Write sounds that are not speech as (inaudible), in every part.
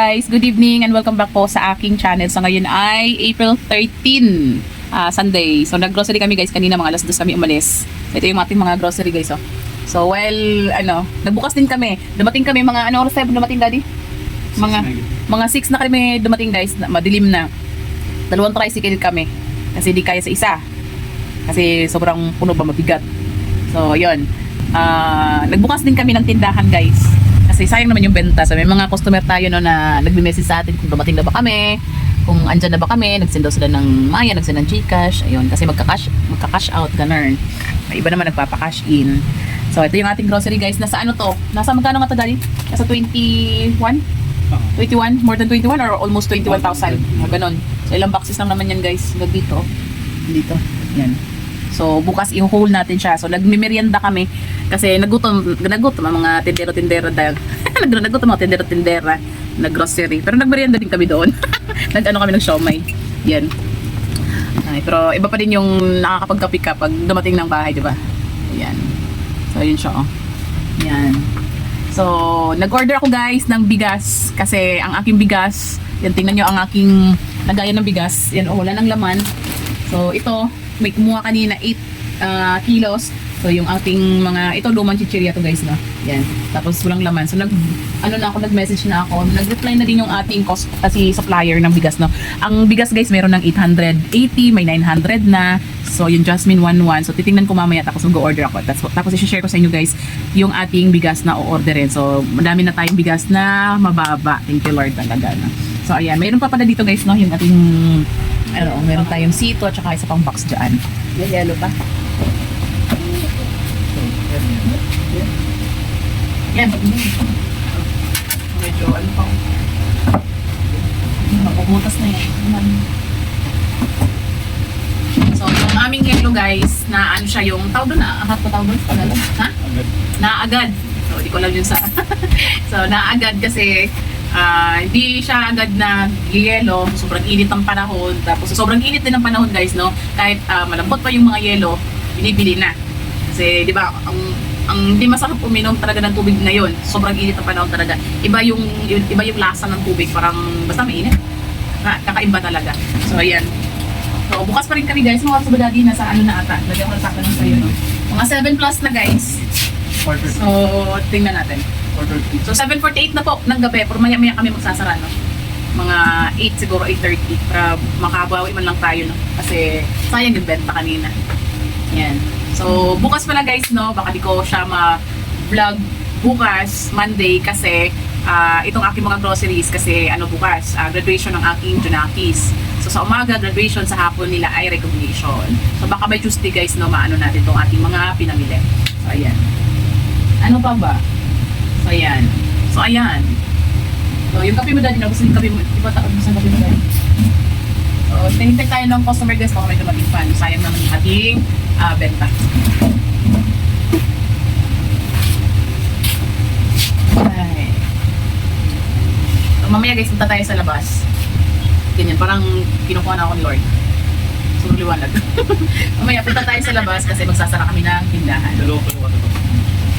guys! Good evening and welcome back po sa aking channel. So ngayon ay April 13, ah, Sunday. So nag-grocery kami guys kanina mga alas 2 kami umalis. So, ito yung ating mga grocery guys. Oh. So while ano, nagbukas din kami. Dumating kami mga ano oras tayo dumating daddy? Mga mga 6 na kami dumating guys. Na, madilim na. Dalawang tricycle kami. Kasi di kaya sa isa. Kasi sobrang puno ba mabigat. So yun. Ah, nagbukas din kami ng tindahan guys. Kasi sayang naman yung benta. So may mga customer tayo no na nagme-message sa atin kung dumating na ba kami, kung andyan na ba kami, nagsend daw sila ng Maya, nagsend ng Gcash, ayun, kasi magka-cash, magka-cash out, ganun. May iba naman nagpapa-cash in. So ito yung ating grocery guys. Nasa ano to? Nasa magkano nga to daddy? Nasa 21? 21? More than 21 or almost 21,000? O ganun. So ilang boxes lang naman yan guys. Dito. Dito. Yan. So bukas i-haul natin siya. So nagmimerienda kami kasi nagutom nagutom ang mga tindero-tindera dahil (laughs) nag nagutom mga tindero-tindera nag-grocery. Pero nagmerienda din kami doon. (laughs) Nag-ano kami ng siomay. Yan. Ay, pero iba pa din yung nakakapagkapi ka pag dumating ng bahay, di ba? Yan. So yun siya oh. Yan. So, nag-order ako guys ng bigas kasi ang aking bigas, yan tingnan nyo ang aking lagayan ng bigas. Yan oh, wala nang laman. So, ito, may kumuha kanina 8 ah, kilos. So, yung ating mga, ito lumang chichirya to guys, no? Yan. Tapos, walang laman. So, nag, ano na ako, nag-message na ako. Nag-reply na din yung ating cost, kasi supplier ng bigas, no? Ang bigas guys, meron ng 880, may 900 na. So, yung Jasmine 11. So, titingnan ko mamaya tapos mag-order ako. Tapos, tapos i-share ko sa inyo guys yung ating bigas na o-orderin. So, madami na tayong bigas na mababa. Thank you Lord talaga. No? So, ayan. Mayroon pa pala dito guys, no? Yung ating, ano, meron tayong sito at saka isa pang box dyan. May yellow pa. Yan. Medyo ano pa. Mapuputas na yan. So, yung aming yellow guys, na ano siya yung tawag doon na, ahat pa doon? Tagalog? Ha? Naagad. So, di ko alam yun sa... (laughs) so, naagad kasi ah, hindi siya agad na yelo. Sobrang init ang panahon. Tapos, sobrang init din ang panahon guys, no? Kahit ah, malambot pa yung mga yelo, binibili na. Kasi, di ba, ang ang hindi masarap uminom talaga ng tubig ngayon. Sobrang init ang panahon talaga. Iba yung, yung iba yung lasa ng tubig, parang basta mainit. Ka- Kakaiba talaga. So, ayan. So, bukas pa rin kami guys. Mga sabadadi na sa ano na ata. Lagyan ko na sa akin ng sayo, no? Mga 7 plus na guys. So, tingnan natin. So, 7.48 na po ng gabi. Pero maya-maya kami magsasara, no? Mga 8 siguro, 8.30. Para makabawi man lang tayo, no? Kasi sayang yung benta kanina. Yan. So, bukas pala guys, no? Baka di ko siya ma-vlog bukas, Monday, kasi ah, itong aking mga groceries kasi ano bukas, ah, graduation ng aking Junakis. So sa umaga, graduation, sa hapon nila ay recognition. So baka by Tuesday guys, no, maano natin itong ating mga pinamili. So ayan. Ano pa ba? Ayan. So ayan. So yung kape mo dati, nagusto yung kape mo. Di ba taon mo sa kape mo dati? So tinitake tayo ng customer guys baka may dumating pa. Sayang naman yung ating ah, benta. Ay. So, mamaya guys, punta tayo sa labas. Ganyan, parang kinukuha na ako ni Lord. So, (laughs) mamaya punta tayo sa labas kasi magsasara kami ng tindahan. Dalawa pa.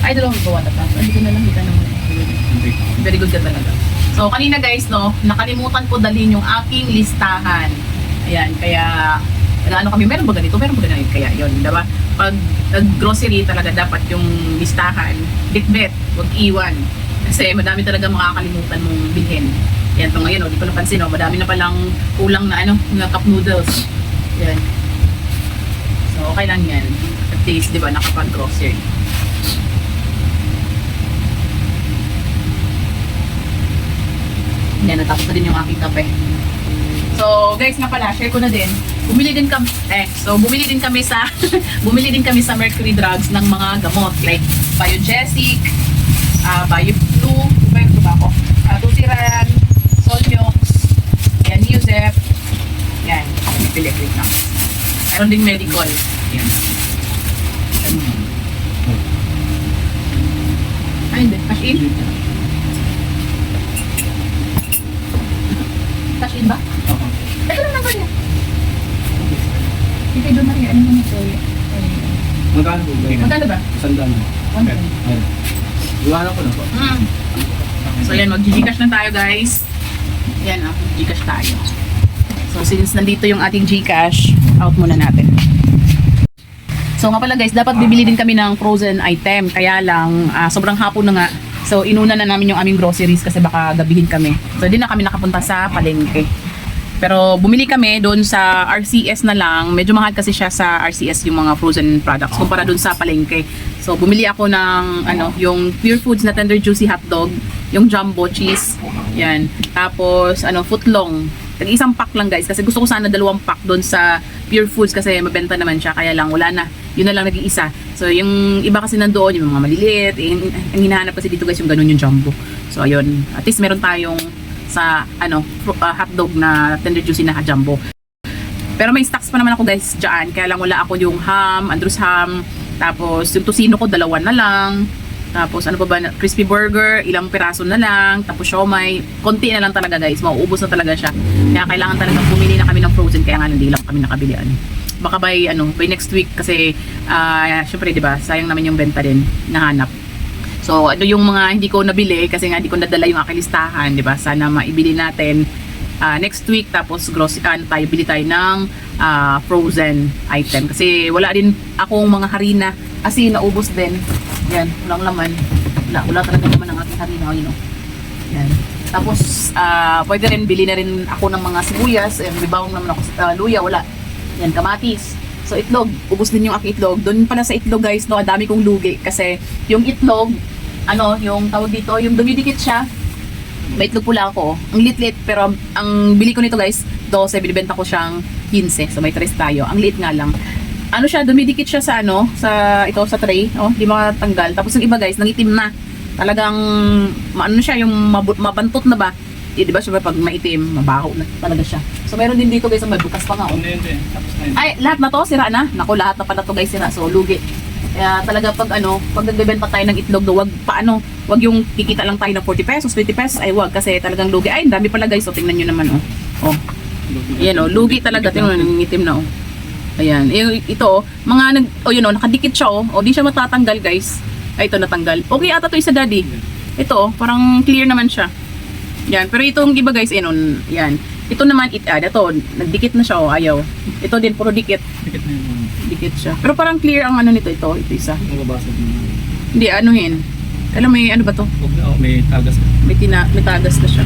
Ay, dalawang gawa na pa. Hindi ko na lang. Hindi. Very good ka talaga. So, kanina guys, no, nakalimutan ko dalhin yung aking listahan. Ayan, kaya, ano kami, meron ba ganito? Meron ba ganito? Kaya, yun, diba? Pag grocery talaga dapat yung listahan, bit-bit, huwag iwan. Kasi madami talaga makakalimutan mong bilhin. Yan to ngayon, oh, di ko napansin, oh, madami na palang kulang na ano, na cup noodles. Yan. So, okay lang yan. At least, di ba, nakapag-grocery. Yan, natapos na din yung aking kape. So, guys, nga pala, share ko na din. Bumili din kami, eh, so bumili din kami sa, (laughs) bumili din kami sa Mercury Drugs ng mga gamot like Biogesic, uh, Bioflu, ba yung ba ako? Uh, Tutiran, Solmiox, yan, Neozep, yan, pipili ko lang. Meron ding medical. Yan. Ay, hindi. Cash in? Cash in ba? Ito lang naman yan. Ano naman ito? Magkano po yun? Magkano ba? Sandaan. One Okay. Ayun. Iwanan ko na po. Mm. So yan, mag-gcash na tayo guys. Yan ah, Gcash tayo. So since nandito yung ating Gcash, out muna natin. So nga pala guys, dapat bibili din kami ng frozen item. Kaya lang, ah, sobrang hapon na nga. So inuna na namin yung aming groceries kasi baka gabihin kami. So di na kami nakapunta sa palengke. Pero bumili kami doon sa RCS na lang. Medyo mahal kasi siya sa RCS yung mga frozen products kumpara doon sa palengke. So bumili ako ng ano, yung Pure Foods na tender juicy hotdog, yung jumbo cheese. Yan. Tapos ano, footlong. Tag isang pack lang guys kasi gusto ko sana dalawang pack doon sa Pure Foods kasi mabenta naman siya kaya lang wala na. Yun na lang nag-iisa. So yung iba kasi nandoon yung mga maliliit, eh, ang hinahanap kasi dito guys yung ganun yung jumbo. So ayun, at least meron tayong sa ano ah, hotdog na tender juicy na jumbo. Pero may stocks pa naman ako guys dyan. Kaya lang wala ako yung ham, Andrews ham. Tapos yung tocino ko dalawa na lang. Tapos ano pa ba, crispy burger, ilang piraso na lang. Tapos siomay, konti na lang talaga guys. Mauubos na talaga siya. Kaya kailangan talagang bumili na kami ng frozen. Kaya nga hindi lang kami nakabili. Ano. Baka by, ano, by next week kasi ah syempre 'di ba sayang naman yung benta din nahanap So, ano yung mga hindi ko nabili kasi nga hindi ko nadala yung aking listahan, 'di ba? Sana maibili natin ah, next week tapos grocery ano tayo bili tayo ng ah, frozen item kasi wala din akong mga harina kasi naubos din. Yan, walang laman. Wala, wala talaga naman ang aking harina, you know. Yan. Tapos, ah, pwede rin bili na rin ako ng mga sibuyas. Eh, may bawang naman ako sa ah, luya, wala. Yan, kamatis. So, itlog. Ubus din yung aking itlog. Doon pala sa itlog, guys, no, dami kong lugi. Kasi, yung itlog, ano, yung tawag dito, yung dumidikit siya, may itlog pula ako. Ang lit-lit, pero ang bili ko nito guys, 12, binibenta ko siyang 15. So may tres tayo. Ang liit nga lang. Ano siya, dumidikit siya sa ano, sa ito sa tray, oh, di matanggal. Tapos yung iba guys, nangitim na. Talagang maano siya, yung mabantot na ba? Eh, di ba siya pag maitim, mabaho na talaga siya. So meron din dito guys, may bukas pa nga. Oh. Ano yun din? Tapos na yun. Ay, lahat na to, sira na. Naku, lahat na pala to guys, sira. So, lugi. Kaya talaga pag ano, pag nagbebenta tayo ng itlog, wag pa ano, wag yung kikita lang tayo ng 40 pesos, 20 pesos, ay wag kasi talagang lugi. Ay, dami pala guys, so tingnan nyo naman oh. Oh, ayan oh, lugi talaga, tingnan mo, nangingitim na oh. Ayan, ito oh, mga nag, oh yun oh, nakadikit siya oh, oh di siya matatanggal guys. Ay, ito natanggal. Okay ata to isa daddy. Ito oh, parang clear naman siya. Yan, pero itong iba guys, eh, yan. Ito naman, it, ah, ito, nagdikit na siya oh, ayaw. Ito din, puro dikit. Tikit na yun. Dikit siya. Pero parang clear ang ano nito ito. Ito isa. Mababasag na. Hindi, anuhin. Alam mo may ano ba to? Huwag na, oh, may tagas na. May, tina, may tagas na siya.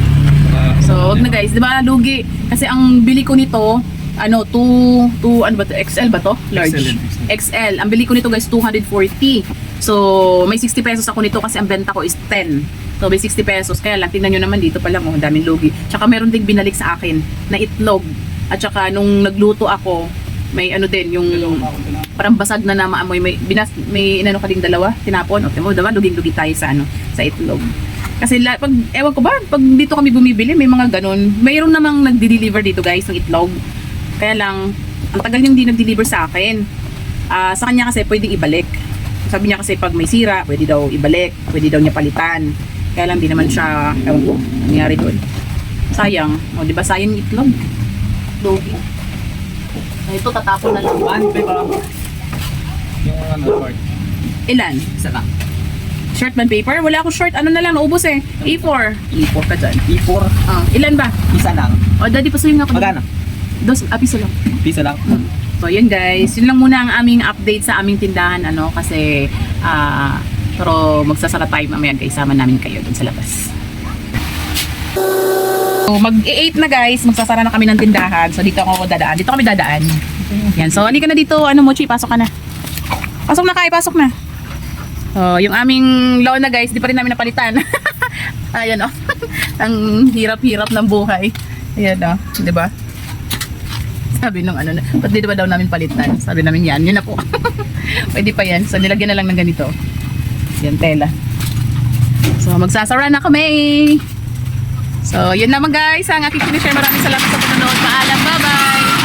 So, wag na guys. Di ba, lugi. Kasi ang bili ko nito, ano, 2, 2, ano ba to? XL ba to? Large. XL yan, XL. Ang bili ko nito guys, 240. So, may 60 pesos ako nito kasi ang benta ko is 10. So, may 60 pesos. Kaya lang, tingnan nyo naman dito pala mo, ang daming lugi. Tsaka meron ding binalik sa akin na itlog. At tsaka nung nagluto ako, may ano din, yung parang basag na na maamoy may binas may inano ka ding dalawa? Tinapon? O mo diba luging-lugi tayo sa ano sa itlog. Kasi la, pag ewan ko ba pag dito kami bumibili may mga ganun. Mayroon namang nagde-deliver dito guys ng itlog. Kaya lang ang tagal niyang di nag-deliver sa akin. Ah, sa kanya kasi pwedeng ibalik. Sabi niya kasi pag may sira pwede daw ibalik pwede daw niya palitan kaya lang di naman siya ewan ko nangyari doon sayang o di ba sayang yung itlog lugi ito tatapon na lang Ano ba parang? Yung ano, part. Ilan? Isa lang. Short man paper? Wala akong short. Ano na lang, naubos eh. A4. A4 ka dyan. E4. Ah, ilan ba? Isa lang. O, daddy, pasuyin nga ako. Magkano? Dos, ah, piso lang. Pisa lang. So, yun guys. Yun lang muna ang aming update sa aming tindahan, ano, kasi, ah, pero magsasara tayo mamaya guys. Sama namin kayo dun sa labas. So, mag-8 na guys. Magsasara na kami ng tindahan. So, dito ako dadaan. Dito kami dadaan. Yan. So, halika na dito. Ano, Mochi, pasok ka na. Pasok na kay, pasok na. Oh, yung aming lawn na guys, di pa rin namin napalitan. (laughs) Ayan oh. (laughs) Ang hirap-hirap ng buhay. Ayan oh, 'di ba? Sabi nung ano, ba't di ba daw namin palitan? Sabi namin yan, yun na po. (laughs) Pwede pa yan. So nilagyan na lang ng ganito. Yan, tela. So magsasara na kami. So yun naman guys, ang aking sinishare. Maraming salamat sa panonood. Paalam, bye-bye!